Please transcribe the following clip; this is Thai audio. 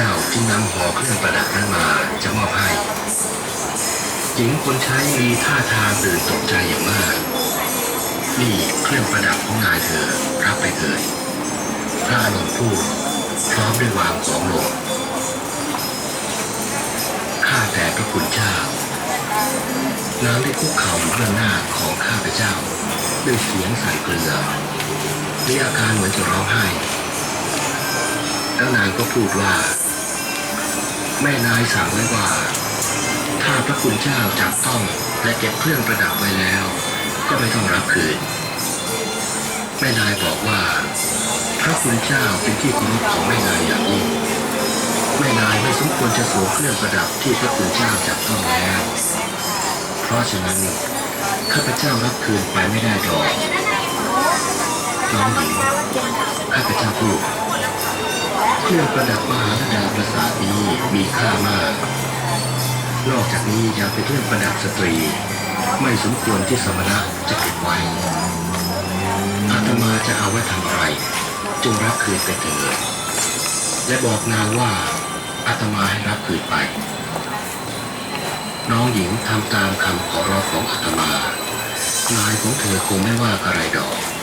จ้าจึงนำห่อเครื่องประดับนั้นมาจะมอบให้ หญิงคนใช้มีท่าทางตื่นตกใจอย่างมาก นี่เครื่องประดับของนายเธอรับไปเถิดพระอนนท์พูดพร้อมด้วยวางของลงข้าแต่พระคุณเจ้านางได้คุกเข่าอยู่เบื้องหน้าของข้าพเจ้า ด้วยเสียงสั่นเกลือมีอาการเหมือนจะร้องไห้ แล้วนางก็พูดว่า แม่นายสั่งไว้ว่า ถ้าพระคุณเจ้าจับต้องและเก็บเครื่องประดับไว้แล้ว ก็ไม่ต้องรับคืน แม่นายบอกว่า พระคุณเจ้าเป็นที่เคารพของแม่นายอย่างยิ่งแม่นายไม่สมควรจะสวมเครื่องประดับที่พระคุณเจ้าจับต้องแล้ว เพราะฉะนั้นข้าพเจ้ารับคืนไปไม่ได้หรอกน้องหญิงข้าพเจ้าพูด เครื่องประดับมหาดาประสาทนี้มีค่ามาก นอกจากนี้ยังเป็นเครื่องประดับสตรี ไม่สมควรที่สมณะจะเก็บไว้อาตมาจะเอาไว้ทำอะไร จงรับคืนไปเถิดและบอกนางว่าอาตมาให้รับคืนไป น้องหญิงทำตามคำขอร้องของอาตมานายของเธอคงไม่ว่าอะไรดอก